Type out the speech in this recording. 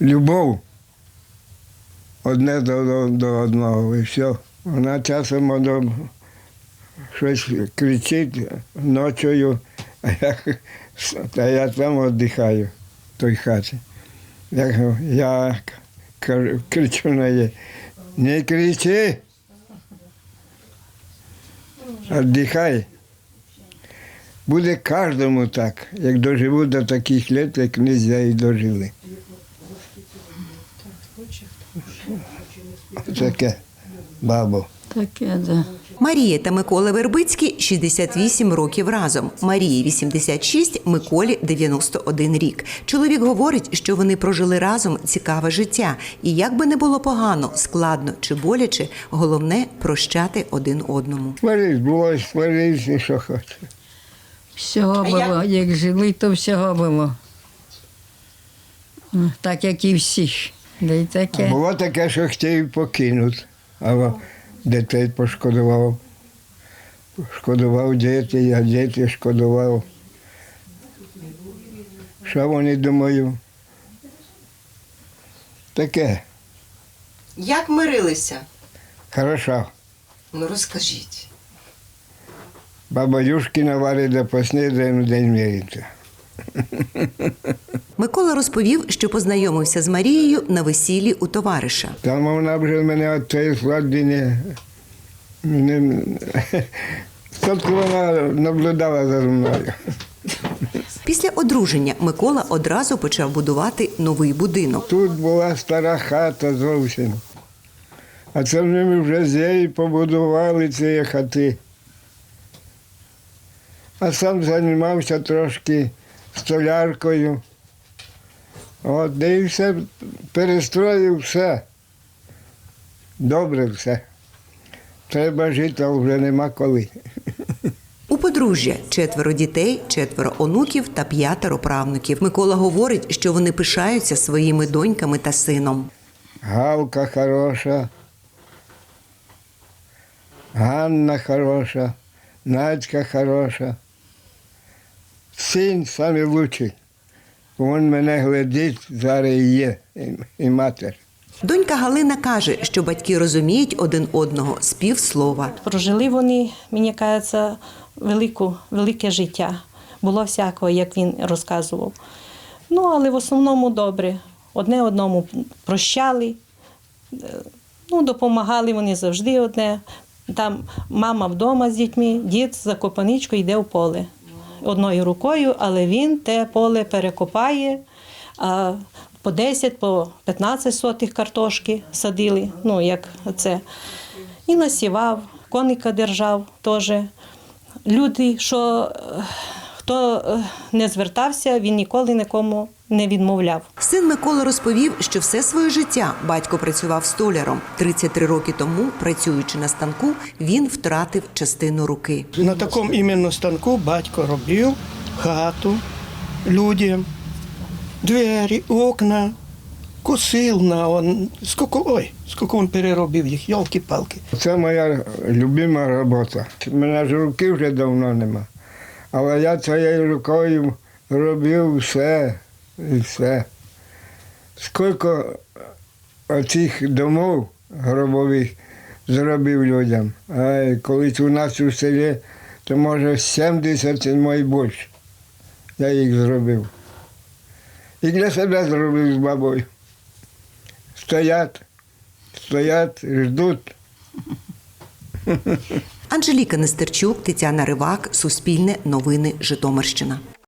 любов одне до, до, одного і все. Вона часом воно щось кричить ночою, а я, а я там віддихаю в той хаті. Я, я кричу на її, не кричи, віддихай. Буде кожному так, як доживу до таких літ, як князя і дожили. Таке, бабо. Таке, да. Марія та Микола Вербицькі 68 років разом. Марії 86, Миколі 91 рік. Чоловік говорить, що вони прожили разом цікаве життя, і як би не було погано, складно чи боляче, головне прощати один одному. Сварись, було сварись, і що хоче. Всього було. Як жили, то всього було. Так, як і всіх. Да й таке. Було таке, що хотів покинути, але дітей пошкодував. Шкодував діти, я діти шкодував. Що вони думаю? Таке, Як мирилися? хорошо. Ну розкажіть. Баба Юшкіна варить до поснідання день міриться. Микола розповів, що познайомився з Марією на весіллі у товариша. Там вона вже мене від цієї не... Тобто вона наблюдала за мною. Після одруження Микола одразу почав будувати новий будинок. Тут була стара хата зовсім. А це вже ми вже з неї побудували ці хати. А сам займався трошки столяркою. От, де і все перестроїв все. Добре все. Треба жити, а вже нема коли. У подружжя четверо дітей, четверо онуків та п'ятеро правнуків. Микола говорить, що вони пишаються своїми доньками та сином. Галка хороша, Ганна хороша, Надька хороша. Син самий Він мене глядить, зараз і є, і, і матір. Донька Галина каже, що батьки розуміють один одного з півслова. Прожили вони, мені кажеться, велику, велике життя. Було всякого, як він розказував. Ну, але в основному добре. Одне одному прощали, е, ну, допомагали вони завжди одне. Там мама вдома з дітьми, дід за копаничкою йде в поле. Одною рукою, але він те поле перекопає. А по 10, по 15 сотих картошки садили, ну як це. І насівав, коника держав теж. Люди, що е, хто е, не звертався, він ніколи нікому не відмовляв. Син Микола розповів, що все своє життя батько працював столяром. 33 роки тому, працюючи на станку, він втратив частину руки. На такому іменно станку батько робив хату людям, двері, окна, косив на он. Скільки, ой, скільки він переробив їх, йолки-палки. Це моя любима робота. Мене ж руки вже давно нема. Але я цією рукою робив все і все. Скільки оцих домов гробових зробив людям. А колись у нас у селі, то може 70 мой більше. Я їх зробив. І для себе зробив з бабою. Стоять, стоять, ждуть. Анжеліка Нестерчук, Тетяна Ривак, Суспільне новини, Житомирщина.